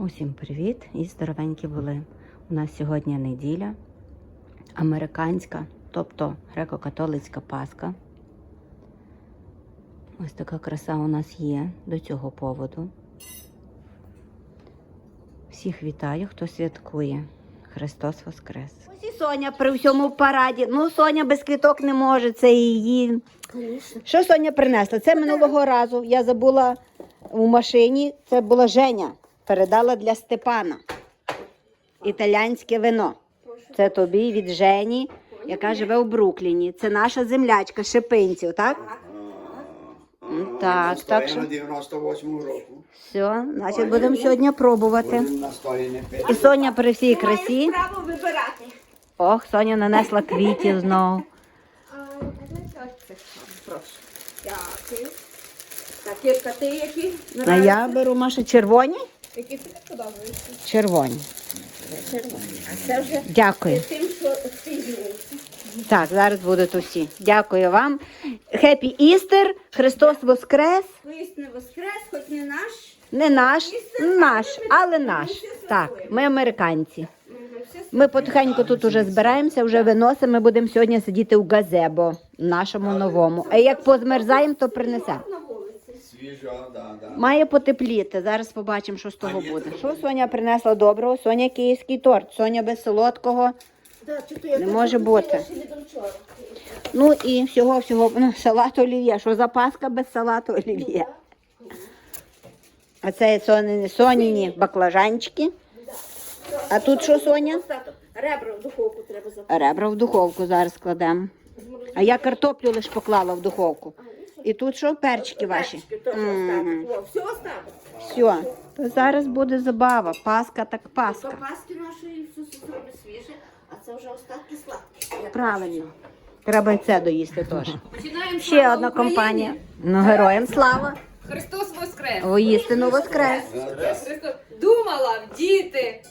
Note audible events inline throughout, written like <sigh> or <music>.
Усім привіт і здоровенькі були. У нас сьогодні неділя, американська, тобто греко-католицька Пасха. Ось така краса у нас є до цього поводу. Всіх вітаю, хто святкує. Христос Воскрес! Ось і Соня при всьому параді. Ну, Соня без квіток не може, це її. Що Соня принесла? Це минулого разу. Я забула у машині. Це була Женя. Передала для Степана. Італійське вино. Це тобі від Жені, яка живе у Брукліні. Це наша землячка Шипинців, так? Так, так що 98 року. все, значить будемо сьогодні пробувати. Будемо настояні пити. І Соня при всій красі. право вибирати. Ох, Соня нанесла квітів знову. Прошу. Дякую. Так, Кірка, ти які? А я беру Маша червоні? Які тобі подобаються? Червоні. Червоні. А це вже Дякую. тим, що спізнюється. Так, зараз будуть усі. Дякую вам. Хеппі Істер, Христос Воскрес. Поїсть воскрес, хоч не наш. Не наш, наш, але наш. Так, ми американці. Ми потихеньку тут уже збираємося, вже виносимо. Ми будемо сьогодні сидіти у газебо, нашому новому. А як позмерзаємо, то принесемо. Свіжа, да, да. Має потепліти. Зараз побачимо, що з того буде. Що Соня принесла доброго? Соня київський торт. Соня без солодкого. Да, чи то я Не так може бути. ще не до вчора. Ну і всього всього ну, салат олів'є. Що за паска без салату олів'є? А це соніні, соніні баклажанчики. А тут що, Соня? Ребра в духовку треба запити. Ребра в духовку зараз кладемо. А я картоплю лише поклала в духовку. І тут що? Перчики ваші. Перчики теж Мгм. остаток. О, все остаток. Все. То зараз буде забава. Паска так То паски нашої Ісусу зробить свіже, а це вже остатки сладкі. Правильно. Треба і це доїсти теж. Починаємо Ще слава одна Україні! компанія. Ну, героям слава. Христос Воскрес! Воістину воскрес. Христос... Думала, діти,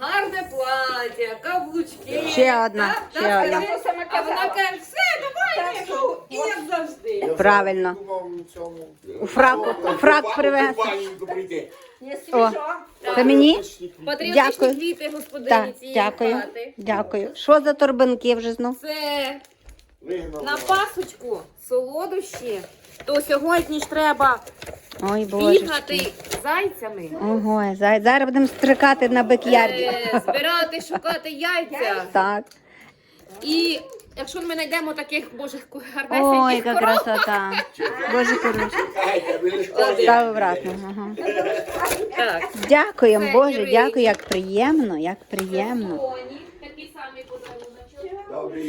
гарне плаття, каблучки. Ще одна, Так, ще так, одна. скажи, А вона каже, все, давай, Ніку. І як завжди. Правильно. У фраку. Фрак привез. Не О, свіжо. це мені? Патріотичні Дякую. квіти Так, господині цієї дякую. хати. Дякую. Що за торбинки вже знов? Це на пасочку солодощі. То сьогодні ж треба Ой, бігати зайцями, Ого, за- зараз будемо стрикати на бекярді. е, збирати, шукати яйця. Так. І якщо ми знайдемо таких божих Ой, гарнесеньких яка коров, красота. <laughs> Боже хороший. Став обратно. Ага. так. Дякуємо, Це Боже, дякую, як приємно, як приємно. Добре.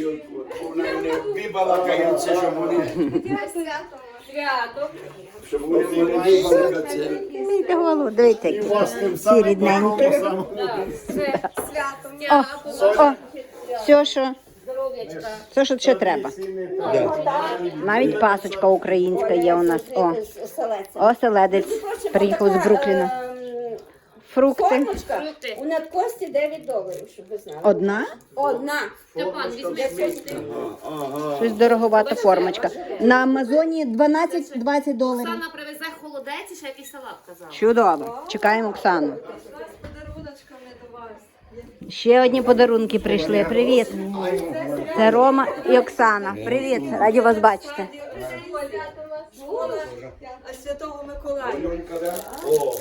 Вона не вибалакається, щоб вони, Свято. щоб не голову, дивіться, які всі рідненькі. О, все, що, Здоров'ячка. все, що ще треба. Навіть пасочка українська є у нас. О, оселедець приїхав з Брукліна. Фрукти. Формочка Фрукти. у надкості 9 доларів, щоб ви знали. Одна? Одна. Степан, візьми фрукти. Щось дороговата формочка. На Амазоні 12-20 доларів. Оксана привезе холодець і ще якийсь салат казала. Чудово. Чекаємо Оксану. Ще одні подарунки прийшли. Привіт. Це Рома і Оксана. Привіт. Раді вас бачити. Святого Миколая.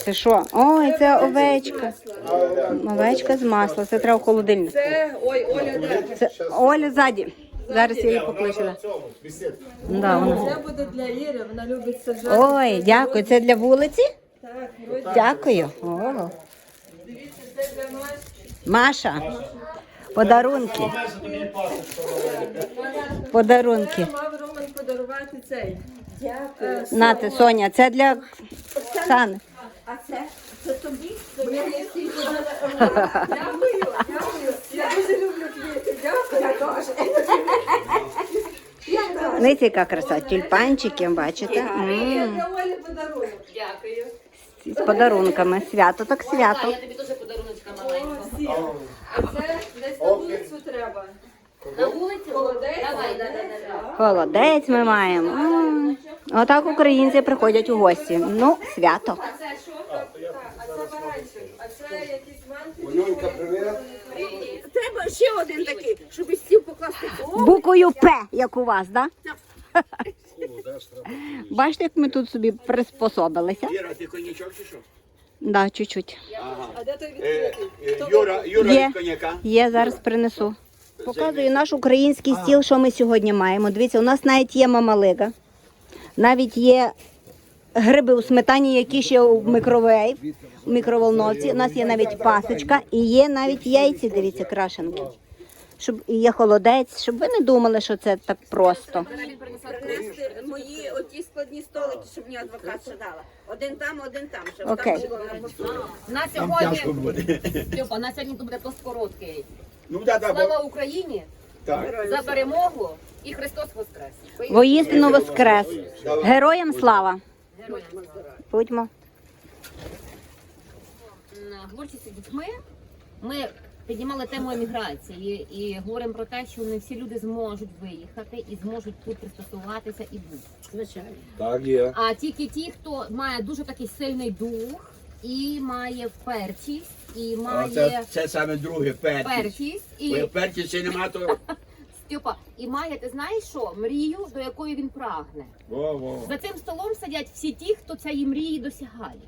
Це що? Ой, це овечка. Овечка з масла. Це треба в холодильник. Це ой, Оля, де? Це Оля ззаді. Зараз я її. Да, вона. Це буде для Іри, вона любить саджати. Ой, дякую. Це для вулиці? Так. Дякую. О, Дивіться, це для нас. Маша. Подарунки. Подарунки. Мав Роман подарувати цей. Дякую. Нате, Соня, це для Оксани. А це? Це тобі? Я Дякую, дякую. Я дуже люблю квіти. Дякую. Я теж. Дивіться, яка краса. Тюльпанчики, бачите? М, Для Олі подарунок. Дякую. З подарунками. Свято так свято. я тобі теж маленького. А це десь на вулицю треба. На вулицю? Холодець. Давай, да, да, да, да. Холодець ми маємо. Отак українці приходять у гості. Ну, свято. А це що? А це баранчик, а це якісь манки. Треба ще один такий, щоб із стіл покласти. О, Буквою П, як у вас, так? Да? Бачите, як ми тут собі приспособилися? Іра, ти коньячок чи що? Да, чуть-чуть. Ага. А де той Е, відкритий? е, Юра, Юра Є. від коньяка. Є, зараз принесу. Показую наш український стіл, що ми сьогодні маємо. Дивіться, у нас навіть є мамалига, навіть є гриби у сметані, які ще у мікровейв, у мікроволновці. У нас є навіть пасочка і є навіть яйці, дивіться, крашенки. Щоб і є холодець, щоб ви не думали, що це так просто. принести мої оті складні столики, щоб мені адвокат ще дала. Один там, один там, щоб Окей. там було. На Там тяжко сьогодні, буде. Степа, на сьогодні тут буде тост короткий. Ну, да, да, Слава бо- Україні так. за перемогу і Христос Воскрес. Воістину воскрес. Героям слава. Героям слава. Будьмо. Творчості з дітьми ми піднімали тему еміграції і говоримо про те, що не всі люди зможуть виїхати і зможуть тут пристосуватися і бути. Звичайно. Так є. А тільки ті, хто має дуже такий сильний дух і має впертість, і А, має Це, це саме друге, першість. впертість, Бо і першість ще нема, то... <laughs> Степа, і має, ти знаєш що? Мрію, до якої він прагне. Во, во. За цим столом сидять всі ті, хто цієї мрії досягає.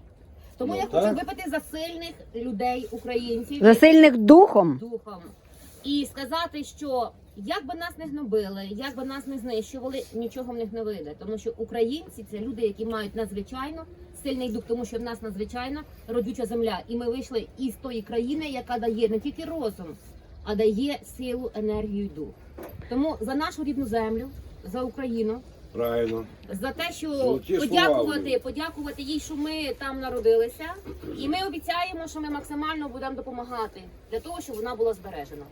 Тому Ну, я так. хочу випити за сильних людей, українців, За сильних духом. духом. І сказати, що як би нас не гнобили, як би нас не знищували, нічого в них не вийде. Тому що українці це люди, які мають надзвичайно сильний дух, тому що в нас надзвичайно родюча земля. І ми вийшли із тої країни, яка дає не тільки розум, а дає силу, енергію і дух. Тому за нашу рідну землю, за Україну, Правильно. за те, що Золоті подякувати, слова. подякувати їй, що ми там народилися, і ми обіцяємо, що ми максимально будемо допомагати для того, щоб вона була збережена.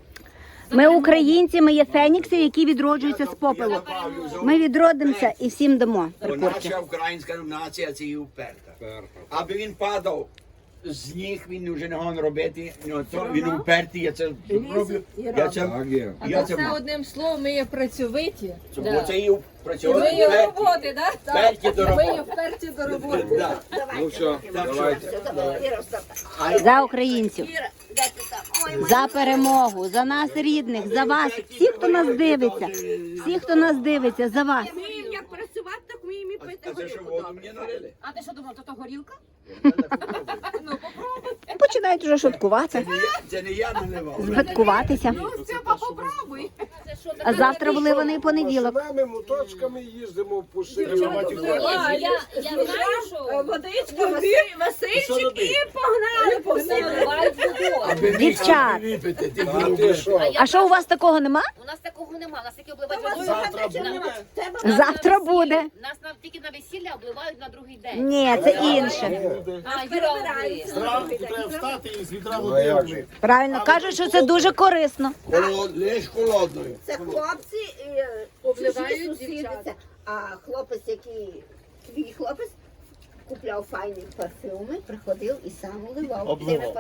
За Ми перемогу. українці, ми є фенікси, які відроджуються з попелу. Ми відродимося і всім дамо. Бо наша українська нація це і уперта. Аби він падав з ніг, він вже не гон робити, ну, то він упертий, я це роблю. Я це, Так є. я це Це одним словом, ми є працьовиті. Бо це і І працювати ми є вперті. роботи, так? Вперті до Ми є роботи. вперті до роботи. Да. Ну все, давайте. За українців, за перемогу, за нас рідних, за вас, всі, хто нас дивиться, всі, хто нас дивиться, за вас. Ми їм як працювати, так ми їм і а пити це що горілку воду мені налили? А ти що думав, то, то горілка? Починають вже шуткувати, Це не я- наливав. згадкуватися. Степа, попробуй. Це що, А завтра вливаний понеділок. Машинами, моточками їздимо в пустині. я, я, я знаю, що Водичка, Василь, Васильчик і погнали по всьому. наливають воду. Дівчат. випити, ти А ти що? А що у вас такого нема? У нас такого нема, нас тільки обливають водою. Завтра буде. Завтра буде. Нас на, тільки на весілля обливають на другий день. Ні, це інше. Ну? Правильно кажуть, що це дуже корисно. Холод- Лиш холодною. Це хлопці е, Обливають чужі сусіди А хлопець, який твій хлопець, купляв файні парфюми, приходив і сам уливав.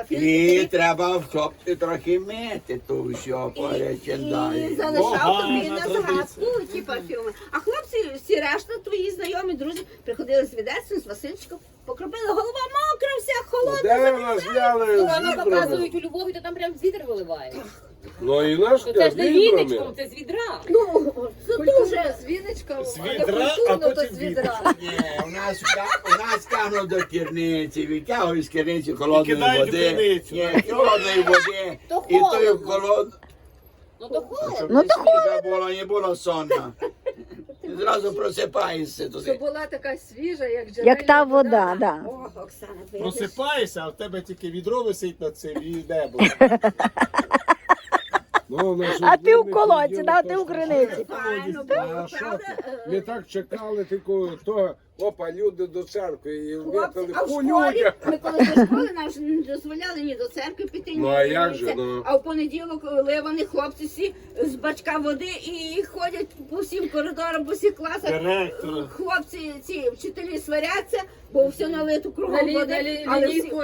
Цими І треба в цопці трохи мити, то що і, перечендає. і залишав тобі на згадку ті парфюми. А хлопці, всі решта, твої знайомі, друзі, приходили з відерцем, з Васильчиком, покропили, голова мокра, вся холодна. Де в нас взяли з Рано показують у Львові, то там прям з відер виливають. Ну і наш То це ж не віничком, це з відра. Ну, це дуже. з віночка, З а відра, культурно а то потім з відра. Ні, у нас, у нас кану до керниці, витягують з керниці холодної води. Ні, холодної води. То І то холодно. холод... Ну то холодно. Ну, то холодно. було, не було сонна. І Зразу просипаєшся Щоб туди. була така свіжа, як джерельна Як та вода, да. О, Оксана, ти Просипаєшся, а в тебе тільки відро висить над цим і небо. <laughs> Ну, А ти в колодці, да, ти у криниці. Було, правда? Ми так чекали, тільки то, опа, люди до церкви і Хлопці, випили а в по школі, людях. ми коли до школи нам ж не дозволяли ні до церкви піти, ні Ну, а як же, ну? А в понеділок ливані хлопці всі з бачка води і ходять по всім коридорам, по всіх класах. Директор. Хлопці, ці вчителі сваряться, бо все налито На, кругом лі, на води, лі, але всі лінійку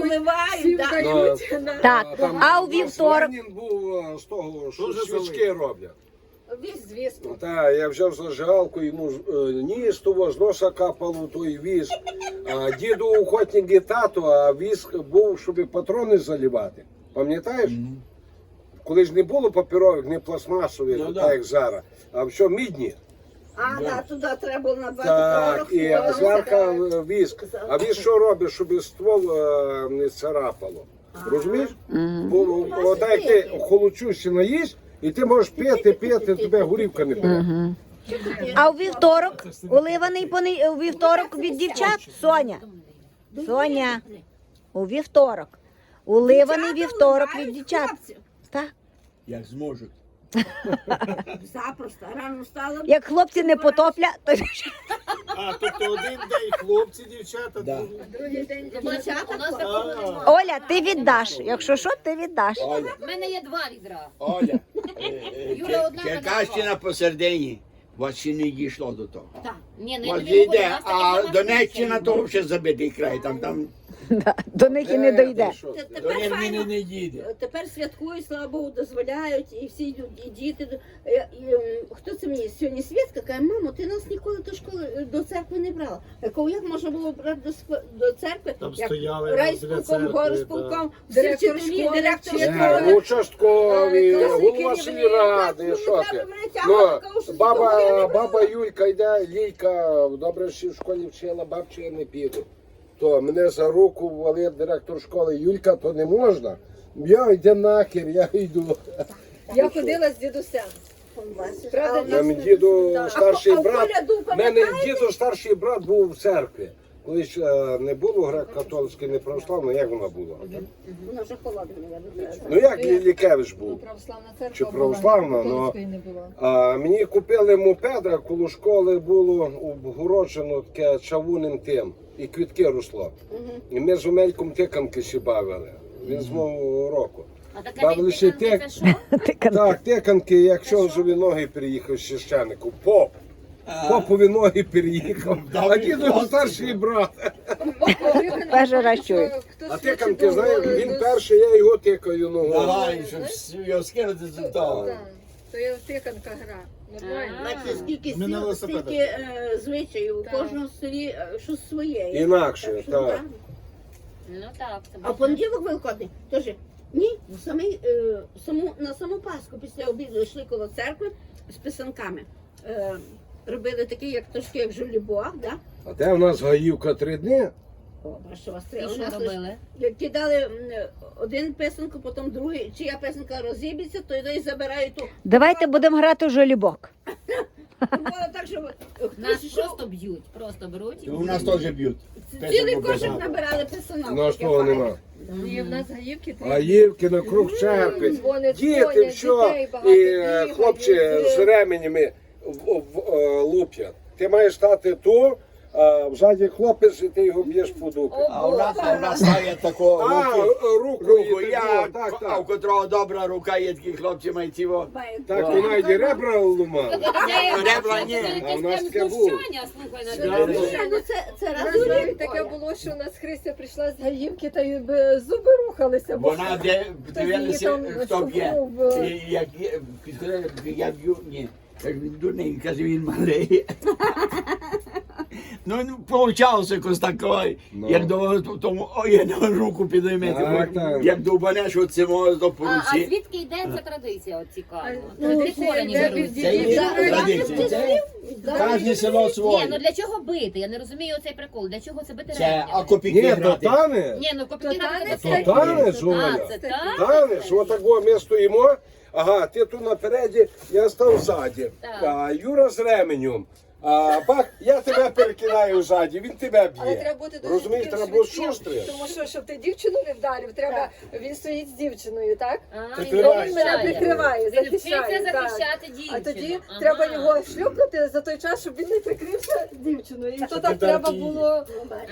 вливають. всім да. дають. на- Так, Там а у вівторок Ленін був е, з того, що Дуже свічки роблять. Віз, звісно. Та, я взяв зажигалку, йому е, ніж того, з носа капало той віз. А діду охотник і тато, а віз був, щоб патрони заливати. Пам'ятаєш? Коли ж не було паперових, не пластмасових, Ну, да. так як зараз, а все мідні. А, да, туди треба було набрати Так, порох, і воно зверха все- е, віск. А він що робить, щоб ствол е, не царапало? Розумієш? Бо отак як ти холодчуся наїсть, і ти можеш пити, пити, тебе горівка не бере. А у вівторок, уливаний пони... у вівторок від дівчат, Соня. Соня, у вівторок. Уливаний вівторок від дівчат. Так. Як зможуть. Запросто. Рано встала. Як хлопці не потоплять, то А, тобто один день хлопці, дівчата, Да. другий. Другий день дівчата. у нас такого немає. Оля, ти віддаш. Якщо що, ти віддаш. Оля, У мене є два відра. Оля, Юра, одна Черкащина посередині. Вас ще не дійшло до того. Так. Ні, ну У я вас тобі говорю, у йде, нас а таких Донеччина то вже забитий край. Там, там <laughs> Да, До них і не дойде. Що? Т- до Тепер файно. не їде. Тепер святкують, слава Богу, дозволяють, і всі люди, і діти. Е, І, ем, хто це мені сьогодні Свідка каже, мамо, ти нас ніколи до школи е, до церкви не брала. Я кажу, як можна було брати до, сп- до церкви? Там як стояли біля райсполком, церкви, горосполком, всі Директор вчителі, школи директор. Е, школи. Участкові, Е, голова сільради, що ти? Ну, баба, такого я не брала. баба Юлька йде, Лійка, добре, що в школі вчила, бабча я не піду. То мене за руку ввалив директор школи Юлька, то не можна. Я йде нахер, я йду. Я ходила з дідусем. Правда, діду старший брат. мене діду старший брат був в церкві. Коли ж е, не було греко-католицької, не православної, як вона була? Вона вже холодна, мабуть. Ну як Лікевич був? православна церква Чи була, православна, католицької не було. А, мені купили мопеда, коло школи було обгороджено таке чавуним тим, і квітки росло. І ми з Омельком тиканки ще бавили. Він з мого року. А таке Бабли ще відтиканки що? <laughs> Так, тиканки, якщо живі ноги переїхав священнику, поп. Попові ноги переїхав. А діду старший брат. Перший раз чую. А тиканки, знаєш, він перший, я його тикаю ногою. Давай, щоб його скинути з того. То є тиканка гра. Нормально. Знаєте, скільки Ми на сіл, велосипедах. стільки е, звичаїв, у Так. кожного селі е, щось своє. є. Інакше, Так що, так. Ну так. це А в можна. понеділок великодний теж ні, в самий, е, саму, на саму Пасху після обіду йшли коло церкви з писанками. Е, робили такі, як трошки як жулібуах, да? А де в нас гаївка три дні? О, у вас І три. Що робили? Кидали м, один писанку, потім другий. Чия писанка розіб'ється, то й забирають ту. Давайте будемо грати у жолібок. Було так, що Нас хтось йшов, просто б'ють, просто беруть. і У нас теж б'ють. цілий кошик набирали писанок. У нас того нема. Ні, в нас гаївки три. Гаївки на круг. Дзвонять, Діти, багато і е, хлопці з ременями в- в- е, луп'ять. Ти маєш стати ту, а взаді хлопець, і ти його б'єш по дупі. А у нас, у нас стає такого А, руки. е, руку, Руку, і я, так, так, а так. у котрого добра рука є такі хлопці майці. во. Мають. Так, вона йде ребра ломала. Ребра ні. А в нас таке було. Слухай, на ну це, це раз у рік, таке було, що у нас Христя прийшла з гаївки та й би зуби рухалися. бо Вона де дивилася, хто б'є. І як є- я б'ю, ні. Як він дурний, він каже, він малий. Ну, ну, получалося якось такої. Ну. Як до тому, ой, я на руку підіймете. Так, так. Як довбанеш оце може до А, а звідки йде ця традиція? От цікаво. Ну, Звідки корені від Це традиція. Це Кожне село Ні, своє. ну для чого бити? Я не розумію цей прикол. Для чого це бити Це, а ревнями? копійки Ні, грати. тане. Ні, ну копійки грати це такий. То танець, А, Оля. це так? Танець, отако ми стоїмо. Ага, ти тут напереді, я став ззаді. Так. А, Юра з ременем. А бах, я тебе перекидаю ззаді, він тебе б'є. Але треба бути дуже Розумієш, таким треба бути швидким, шустрим. Тому що, щоб ти дівчину не вдарив, треба він стоїть з дівчиною, так? А, він мене прикриває, Він вчиться захищає. так. захищати дівчину. А тоді Ага. треба його шлюпнути за той час, щоб він не прикрився дівчиною. І то так так треба і- було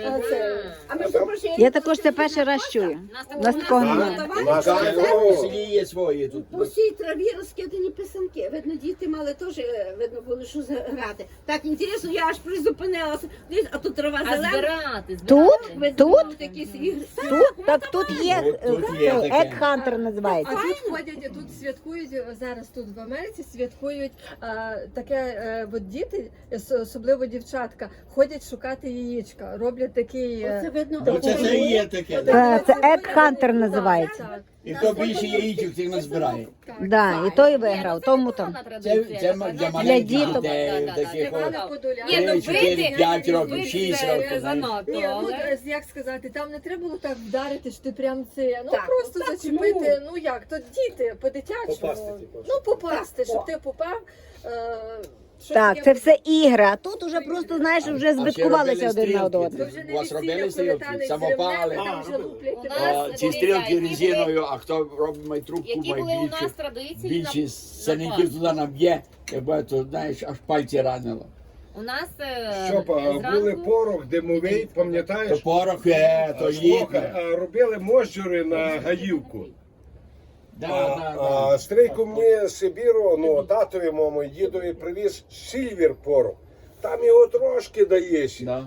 а, це. А ми що прощаємо? Я також це перший раз чую. Нас У нас такого немає. У нас Так, такого. є свої тут. По всій траві розкидані писанки. Видно, діти мали теж, е, видно, було що грати. Так так інтересно, я аж призупинилася. Дивись, А тут трава А зелена. збирати, Тут? збирати. Тут? Якісь ігри. Тут? Так тут є Тут- тут є таке. Ед Хантер називається. А тут ходять, тут святкують е, зараз тут в Америці, святкують а, таке, е, от діти, ос- особливо дівчатка, ходять шукати яєчка, роблять такий. е, Оце видно. Ну, це, і є таке. Е, це таке Egg Hunter так, називається. так, І хто більше яєчок, тих назбирає. так. Да, і той виграв, тому там. Це, для маленьких діток. дітей, таких от. Ні, ну бити- п'ять років, бити шість це років. занадто, ну але- е, як сказати, там не треба було так вдарити, що ти прям це. Ну Так, просто зачепити. Ну як, то діти по-дитячому. Попасти, типу. Ну попасти, щоб ти попав. е, Так, це все ігри. А тут уже просто, знаєш, вже збиткувалися один на не У вас робили стрілки? Самопали? там вже луплять У тебе. нас Ці стрілки резиною, а хто робить має трубку, Які були у нас більше. традиції? Більше на- саників на туди наб'є, якби то, знаєш, аж пальці ранило. У нас е, Щоб а, зранку- були порох димовий, То пам'ятаєш? порох, е, то Слухай, а робили можджури на гаївку. Да, А, да, а да. стрійку мені Сибіру, ну татові моєму дідові привіз сильвер порох. Там його трошки даєш, Да.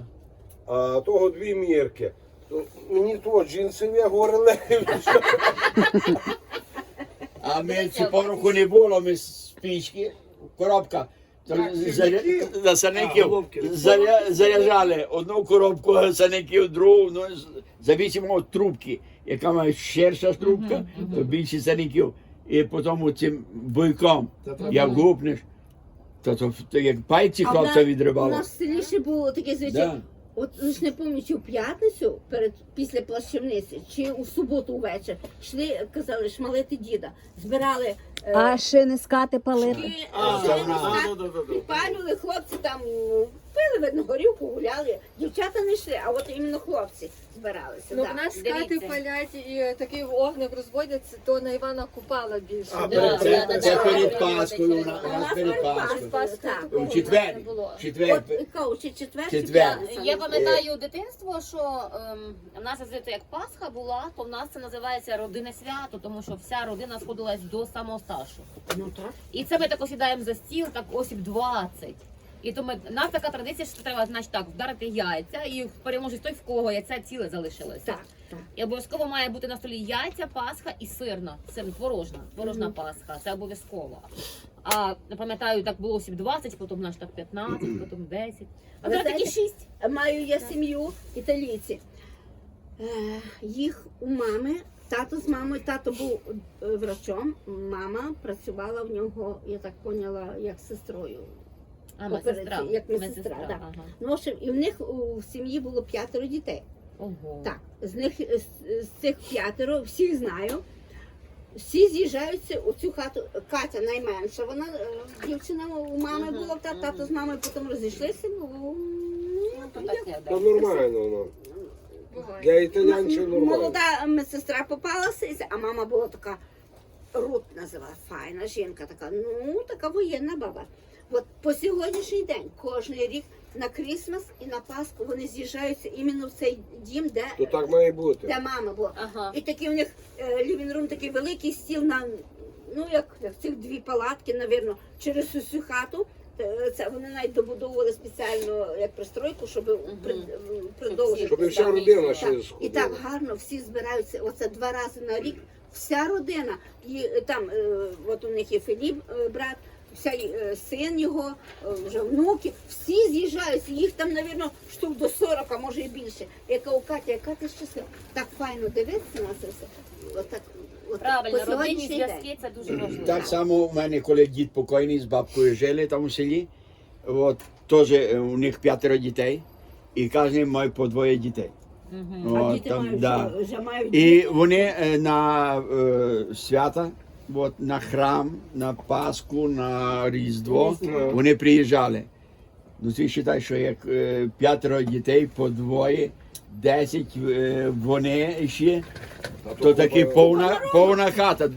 а того дві мірки. То Мені то джинсові говорили. А ми ці пороху не було, ми спічки, коробка. За саників заряджали одну коробку саників, другу, ну, з- зависимо від трубки. Яка має ширша трубка, то більше саників. І потім цим бойком, як гупнеш, то, то, то як пальці хлопця нас- У відривало. нас в селі ще було таке звичай. Да. От лиш не пам'ятаю, чи в п'ятницю перед після плащівниці, чи у суботу ввечері йшли, казали, шмалити діда. Збирали е, А шини скати палити. шки, А, шки, це в нас. так, підпалювали, хлопці там пили, видно, горілку, гуляли. Дівчата не йшли, а от іменно хлопці збиралися. Ну, да. в нас Дивіться. скати палять і такий вогник розводяться, то на Івана Купала більше. А, Да, це, да, да, це да. перед Пасхою, у нас У нас перед перед Пасхою. Пасхою, так. У четвер, не було. в четвер. От, кажу, чи четвер, чи Четвер. п'ятниця. Я пам'ятаю дитинство, що ем, в нас звідти як Пасха була, то в нас це називається родинне свято, тому що вся родина сходилась до самого старшого. Ну так. І це ми так сідаємо за стіл, так осіб 20. І то ми, нас така традиція, що треба, значить, так, вдарити яйця і переможець той, в кого яйця ціле залишилося. Так, так. І обов'язково має бути на столі яйця, пасха і сирна. Сир, творожна, творожна пасха. Це обов'язково. А пам'ятаю, так було осіб 20, потім наш так 15, потім 10. А зараз такі 6. Маю я сім'ю італійці. Е, їх у мами, тато з мамою, тато був е, врачом, мама працювала в нього, я так поняла, як сестрою. А, медсестра. як медсестра, так. Ага. Ну, в общем, і в них у сім'ї було п'ятеро дітей. Ого. Так, з них з, з цих п'ятеро, всіх знаю. Всі з'їжджаються у цю хату. Катя найменша, вона е, дівчина у мами Мгм, була, та, тато з мамою потім розійшлися. Ну, Ну, то таке, да. То нормально, ну. Буває. Для італійців нормально. Молода медсестра попалася, і це- а мама була така Рут називала, файна жінка, така, ну, така воєнна баба. От по сьогоднішній день, кожен рік на Крісмас і на Пасху вони з'їжджаються іменно в цей дім, де, То так має бути. де мама була. Ага. І такий у них лівінрум, такий великий стіл на ну як, як цих дві палатки, навірно, через усю хату. Е, Це вони навіть добудовували спеціально як пристройку, щоб при- м, продовжити. Щоб і вся Так. родина Так. ще І так гарно всі збираються. Оце два рази на рік. Вся родина. І е, там, е, от у них є Філіп, е, брат, е, син його, е, вже внуки, всі з'їжджаються. Їх там, навірно, штук до 40, а може і більше. Яка у Каті, яка ти щаслива. Так файно дивитися на це все. Отак, от Правильно, по родинні сьогоднішній день. зв'язки це дуже важливо. Так само у мене, коли дід покойний з бабкою жили там у селі, от, теж е, у них п'ятеро дітей, і кожен має по двоє дітей. Мгм. А діти там, мають, да. вже, вже мають І діти. вони е, на е, свята, от, на храм, на Пасху, на Різдво, вони приїжджали. Ну ти вважай, що як е, п'ятеро дітей по двоє, десять е, вони ще, то таки повна, повна хата.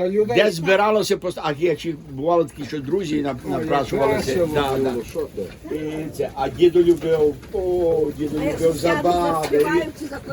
Людей. де збиралося просто, а є чи бувало такі, що друзі нап- напрашувалися. Да, да. І це, а діду любив, о, діду любив забави. Він,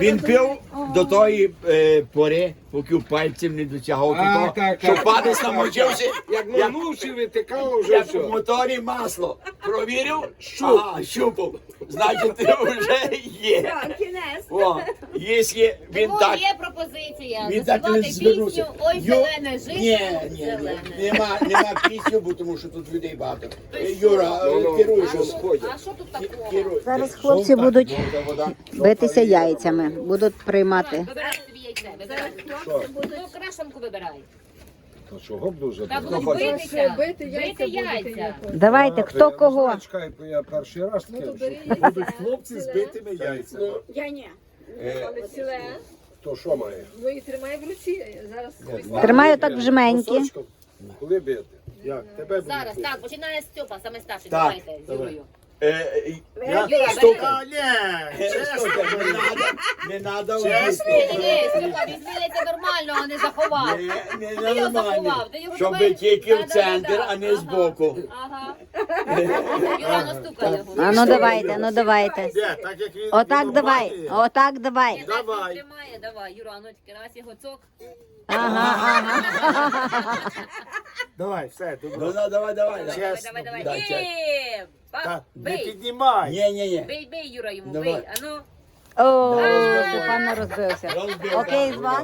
він пив до тої е, пори, поки пальцем не дотягав А, того, так, що так, палець намочився. Як нагнувши, витикало вже Як в все. моторі масло. Провірив, ага, щупав. Значить, вже є. Так, кінець. О, якщо він Тому так. є пропозиція Він так заспівати не звернувся. пісню Ой, Ю- зелене Ні, ні, ні, зелене. нема, нема пісню, бо тому що тут людей багато. Е, Юра, е, керуй, що А що тут такого? керуй. Зараз хлопці будуть битися яйцями, будуть приймати. Що? Ну, крашенку вибирай. То чого б дуже Та будуть Бити битися, бити яйця, бити яйця. Давайте, хто кого. Чекай, бо я перший раз Ну таке. що- Будуть хлопці з битими яйцями. Я ні. Але ціле. То що має? Ну і тримай в руці. Зараз Тримаю так в жменьки. Кусочком? Коли бити? Як? Тебе будуть Зараз, бити. так, починає Степа, саме старший. Давайте, з. Юрою. Бери. А, ні, не надо, не надо. Чесно. Ні, ні, ні, Степа, візьми нормально, а не заховав. Не, не Ти його нормально. заховав, ти його Щоб давай- тільки в Да-да-да-да. центр, а не збоку. Ага. Юра, ну стукай його. А ну давайте, ну давайте. Ні, так як він Отак давай, обманює. отак давай. Ні, Давай. Тримає, давай, Юра, ну тільки раз його цок. Ага, ага. Давай, все, Ну, добро. ну, давай, давай. давай. Давай, Чесно. давай, давай. Да, І, Та, ба, не бий, піднімай. Ні, ні, ні. бий, бий, Юра, йому, Давай. бий. А ну, О. Степан не розбився. Окей, з вас?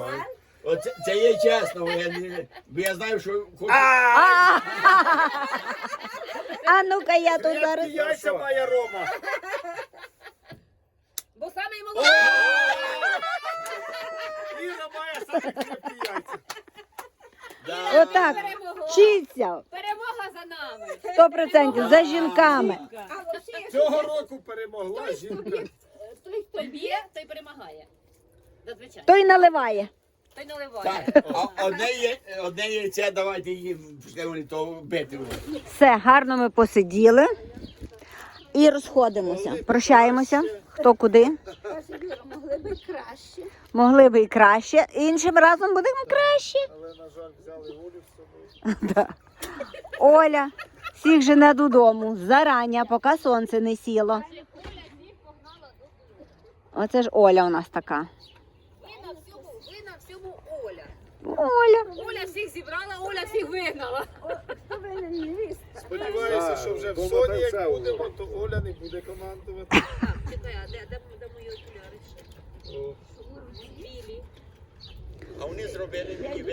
Оце, це є чесно, бо я, не- бо я знаю, що хочу. А, а <laughs> ну-ка я тут зараз. Яйця має Рома. бо самий молодий. <laughs> Іра має самі крепкі яйця. Да. Отак. Перемога. Вчіться. Перемога за нами. Сто процентів за жінками. Цього року перемогла жінка. Той, хто б'є, той перемагає. Зазвичай. Той наливає. Так, одне, є, одне яйце давайте їм, пускай вони то бити. будуть. Все, гарно ми посиділи і розходимося. Прощаємося. Хто куди? Могли би краще. Могли би і краще. Іншим разом будемо краще. Але, на жаль, взяли Олю з собою. Да. Оля всіх жене додому зарані, поки сонце не сіло. Оце ж Оля у нас така. Ви на всьому, ви всьому Оля. Оля. Оля всіх зібрала, Оля всіх вигнала. Сподіваюся, що вже в Соні, як будемо, то Оля не буде командувати. Чекай, а де, де, де мої окуляри ще? Білі. А вони зробили мені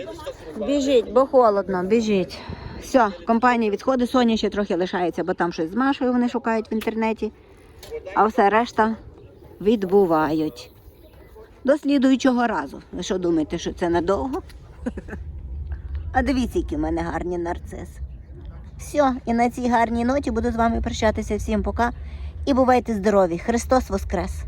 що Біжіть, бо холодно, біжіть. Все, компанія відходить. Соня ще трохи лишається, бо там щось з Машою вони шукають в інтернеті. А все решта відбувають. До слідуючого разу. Ви що думаєте, що це надовго? А дивіться, які в мене гарні нарциси. Все, і на цій гарній ноті буду з вами прощатися всім пока. І бувайте здорові! Христос Воскрес!